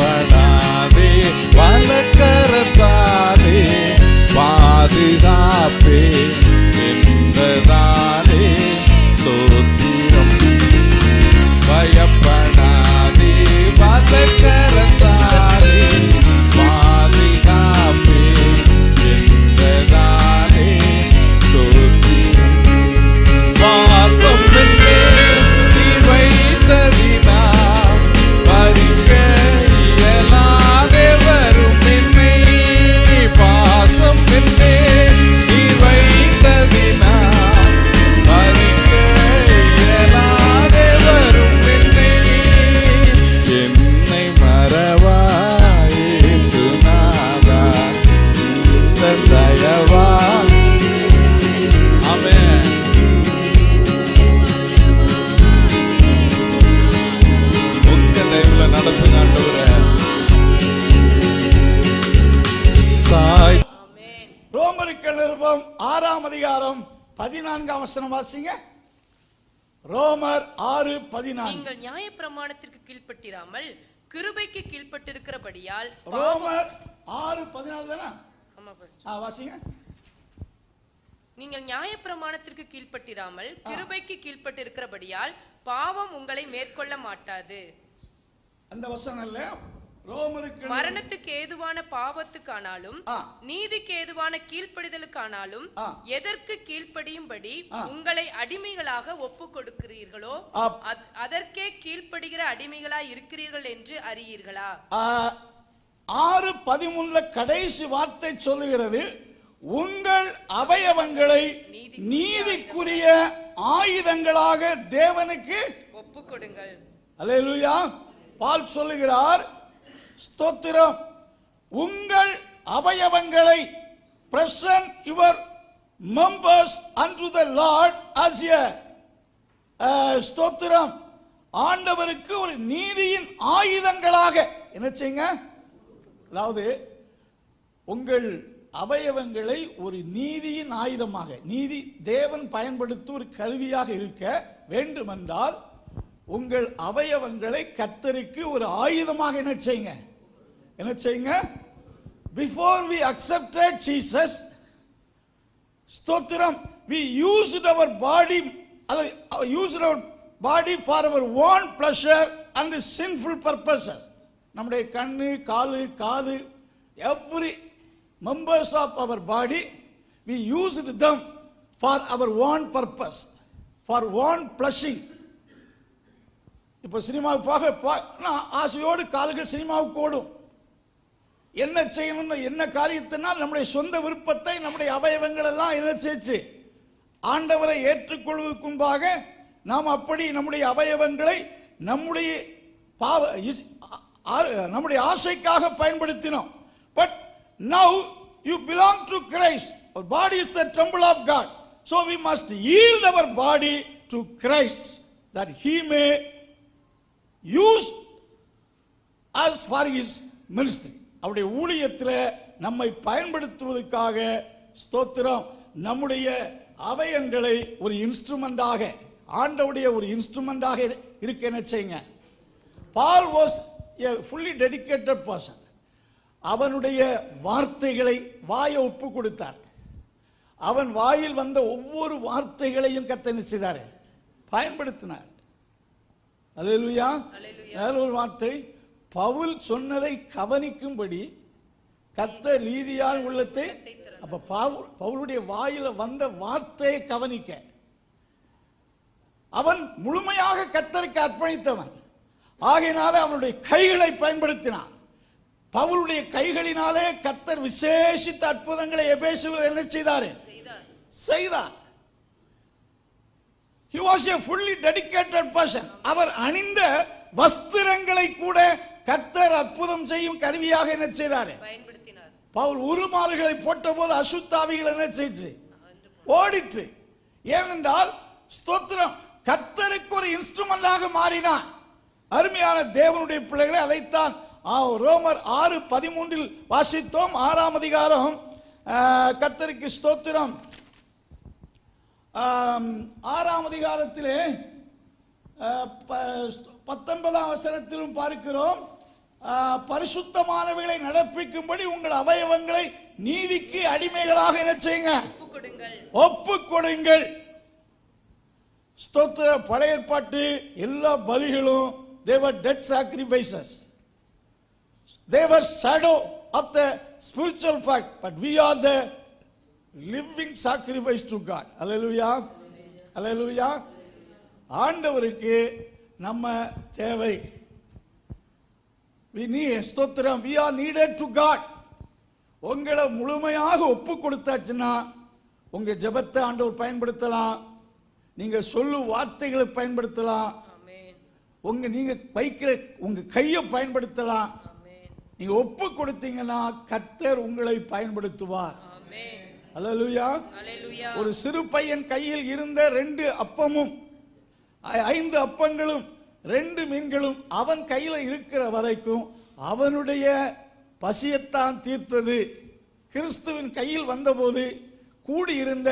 but நடத்துங்க ரோமருக்கு நிருபம் ஆறாம் அதிகாரம் பதினான்காம் வசனம் வாசிங்க. ரோமர் ஆறு பதினான்கு. நீங்கள் நியாயப்பிரமாணத்திற்கு கீழ்ப்பட்டிராமல் கிருபைக்கு கீழ்ப்பட்டிருக்கிறபடியால் ரோமர் ஆறு பதினாலு தானே? ஆமா வாசிங்க. நீங்கள் நியாயப்பிரமாணத்திற்கு கீழ்ப்பட்டிராமல் கிருபைக்கு கீழ்ப்பட்டிருக்கிறபடியால் பாவம் உங்களை மேற்கொள்ள மாட்டாது. அந்த வசனம் இல்ல ரோமருக்கு மரணத்துக்கு ஏதுவான பாவத்துக்கானாலும். நீதிக்கு ஏதுவான கீழ்ப்படிதலுக்கானாலும். எதற்கு கீழ்ப்படியும்படி. உங்களை அடிமைகளாக ஒப்பு கொடுக்கிறீர்களோ அதற்கே கீழ்ப்படுகிற அடிமைகளாய் இருக்கிறீர்கள் என்று அறியீர்களா ஆறு பதிமூணுல கடைசி வார்த்தை சொல்லுகிறது உங்கள் அவயவங்களை நீதிக்குரிய ஆயுதங்களாக தேவனுக்கு ஒப்பு கொடுங்கள் அல்லேலூயா பால் சொல்லுகிறார் ஸ்தோத்திரம். உங்கள் அவயவங்களை present your members and the lord as a ஸ்தோத்திரம். ஆண்டவருக்கு ஒரு நீதியின் ஆயுதங்களாக என்ன செய்யுங்க? அதாவது உங்கள் அவயவங்களை ஒரு நீதியின் ஆயுதமாக நீதி தேவன் பயன்படுத்தும் ஒரு கருவியாக இருக்க வேண்டுமென்றால் உங்கள் அவயவங்களை கத்தருக்கு ஒரு ஆயுதமாக என்ன செய்யுங்க. என்ன செய்யுங்க? பிஃபோர் வி அக்செப்டட் ஜீசஸ் ஸ்தோத்திரம். வி யூஸ்ட் அவர் பாடி அல்லது used our body for our own pleasure and sinful purposes நம்முடைய கண்ணு காலு காது every members of our body we used them for our own purpose for own pleasing இப்போ சினிமாவுக்கு போக போ- நான் ஆசையோடு கால்கள் சினிமாவுக்கு ஓடும். என்ன செய்யணும்னு என்ன காரியத்தினால் நம்முடைய சொந்த விருப்பத்தை நம்முடைய அவயவங்கள் எல்லாம் என்ன செய்ச்சு? ஆண்டவரை ஏற்றுக்கொள்வதற்கு முன்பாக நாம் அப்படி நம்முடைய அவயவங்களை நம்முடைய பாவ இஸ்- நம்முடைய ஆசைக்காக பயன்படுத்தினோம். But now you belong to Christ our body is the temple of God so we must yield our body to Christ that he may use us for his ministry அவருடைய ஊழியத்தில் நம்மை பயன்படுத்துவதற்காக ஸ்தோத்திரம். நம்முடைய அவயங்களை ஒரு இன்ஸ்ட்ருமெண்டாக ஆண்டவுடைய ஒரு இன்ஸ்ட்ருமெண்டாக இருக்க என்ன செய்யுங்க? Paul was a fully dedicated person அவனுடைய வார்த்தைகளை வாயை ஒப்பு கொடுத்தார். அவன் வாயில் வந்த ஒவ்வொரு வார்த்தைகளையும் கத்தனை செய்தார்? பயன்படுத்தினார். அல்லேலூயா. வேற ஒரு வார்த்தை பவுல் சொன்னதை கவனிக்கும்படி கத்த ரீதியான உள்ளத்தை அப்ப பவுல் பவுலுடைய வாயில வந்த வார்த்தையை கவனிக்க. அவன் முழுமையாக கத்தருக்கு அர்ப்பணித்தவன். ஆகையினால அவனுடைய கைகளை பயன்படுத்தினான். பவுலுடைய கைகளினாலே கத்தர் விசேஷித்த அற்புதங்களை எபேசுவில் என்ன செய்தாரு. செய்தார். He was a fully dedicated person. அவர் அணிந்த வஸ்திரங்களை கூட கத்தர் அற்புதம் செய்யும் கருவியாக என்ன செய்தாரு? பவுல் உருமாறுகளை போட்டபோது அசுத்தாவிகள் என்ன செய்ச்சு? ஓடிட்டு ஏனென்றால் ஸ்தோத்திரம் கத்தருக்கு ஒரு இன்ஸ்ட்ருமெண்டாக மாறினான் அருமையான தேவனுடைய பிள்ளைகளை அதைத்தான் ரோமர் ஆறு பதிமூன்றில் வாசித்தோம் ஆறாம் அதிகாரம். கத்தருக்கு ஸ்தோத்திரம். ஆறாம் அதிகாரத்திலே பத்தொன்பதாம் வசனத்திலும் பார்க்கிறோம் பரிசுத்தமானவைகளை நடப்பிக்கும்படி உங்கள் அவயவங்களை நீதிக்கு அடிமைகளாக என்ன செய்யுங்க? ஒப்பு கொடுங்கள் ஸ்தோத்திர பழைய ஏற்பாட்டு எல்லா பலிகளும் they were dead sacrifices they were shadow of the spiritual fact but we are the living sacrifice to God hallelujah hallelujah ஆண்டவருக்கு நம்ம தேவை. We need ஸ்தோத்திரம். We are needed to god. உங்களை முழுமையாக ஒப்பு கொடுத்தாச்சுன்னா உங்க ஜெபத்தை ஆண்டவர் பயன்படுத்தலாம். நீங்க சொல்லு வார்த்தைகளை பயன்படுத்தலாம். ஆமென் உங்க நீங்க வைக்கிற உங்க கையை பயன்படுத்தலாம். நீங்க ஒப்பு கொடுத்தீங்கன்னா கர்த்தர் உங்களை பயன்படுத்துவார். அல்லேலூயா ஒரு சிறு பையன் கையில் இருந்த ரெண்டு அப்பமும் ஐந்து அப்பங்களும் ரெண்டு மீன்களும் அவன் கையில இருக்கிற வரைக்கும் அவனுடைய பசியத்தான் தீர்த்தது. கிறிஸ்துவின் கையில் வந்தபோது கூடியிருந்த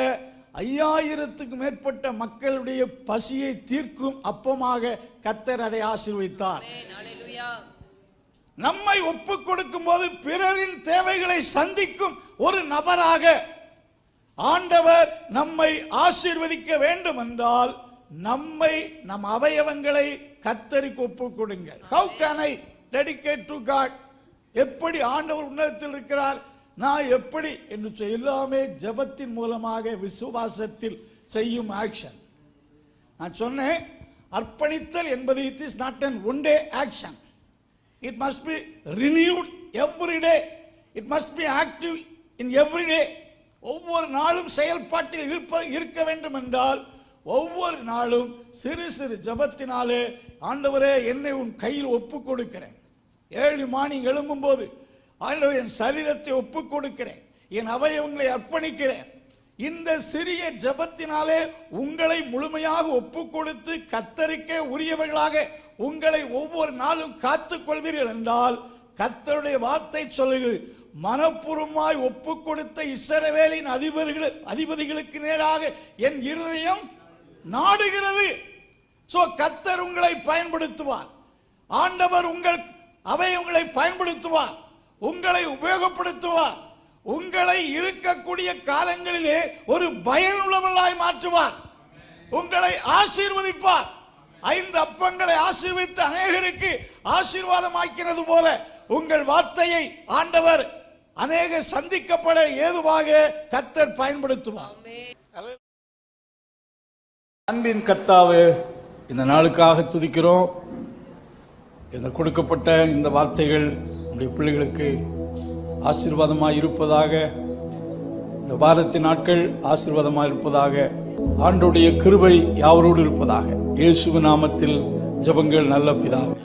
ஐயாயிரத்துக்கு மேற்பட்ட மக்களுடைய பசியை தீர்க்கும் அப்பமாக கத்தர் அதை அல்லேலூயா நம்மை ஒப்பு கொடுக்கும் போது பிறரின் தேவைகளை சந்திக்கும் ஒரு நபராக ஆண்டவர் நம்மை ஆசீர்வதிக்க வேண்டும் என்றால் நம்மை நம் அவயவங்களை கத்தரிக்கு ஒப்பு கொடுங்க how can I dedicate to God எப்படி ஆண்டவர் உன்னதத்தில் இருக்கிறார்? நான் எப்படி என்று எல்லாமே ஜெபத்தின் மூலமாக விசுவாசத்தில் செய்யும் ஆக்ஷன் நான் சொன்னேன் அர்ப்பணித்தல் என்பது it is not an one day action it must be renewed every day it must be active in every day ஒவ்வொரு நாளும் செயல்பாட்டில் இருப்ப இருக்க வேண்டும் என்றால் ஒவ்வொரு நாளும் சிறு சிறு ஜபத்தினாலே ஆண்டவரே என்னை உன் கையில் ஒப்பு கொடுக்கிறேன் ஏழு எழும்பும் எழும்பும்போது ஆண்டவர் என் சரீரத்தை ஒப்பு கொடுக்கிறேன் என் அவயவங்களை அர்ப்பணிக்கிறேன். இந்த சிறிய ஜெபத்தினாலே உங்களை முழுமையாக ஒப்பு கொடுத்து கத்தரிக்க உரியவர்களாக உங்களை ஒவ்வொரு நாளும் காத்துக்கொள்வீர்கள் என்றால் கத்தருடைய வார்த்தை சொல்லுகிறது. மனப்பூர்வமாய் ஒப்பு கொடுத்த இஸ்ரவேலின் அதிபர்கள் அதிபதிகளுக்கு நேராக என் இருதயம் நாடுகிறது. சோ கத்தர் உங்களை பயன்படுத்துவார். ஆண்டவர் உங்கள் அவை உங்களை பயன்படுத்துவார். உங்களை உபயோகப்படுத்துவார். உங்களை இருக்கக்கூடிய காலங்களிலே ஒரு பயனுள்ளவர்களாய் மாற்றுவார். உங்களை ஆசீர்வதிப்பார். ஐந்து அப்பங்களை ஆசீர்வித்து அநேகருக்கு ஆசீர்வாதமாக்கிறது போல உங்கள் வார்த்தையை ஆண்டவர் அநேக சந்திக்கப்பட ஏதுவாக கத்தர் பயன்படுத்துவார். அன்பின் கர்த்தாவு இந்த நாளுக்காக துதிக்கிறோம். இந்த கொடுக்கப்பட்ட இந்த வார்த்தைகள் நம்முடைய பிள்ளைகளுக்கு ஆசீர்வாதமாக இருப்பதாக இந்த வாரத்தின் நாட்கள் ஆசீர்வாதமாக இருப்பதாக ஆண்டுடைய கிருபை யாவரோடு இருப்பதாக. இயேசு நாமத்தில் ஜெபங்கள் நல்ல பிதாவே.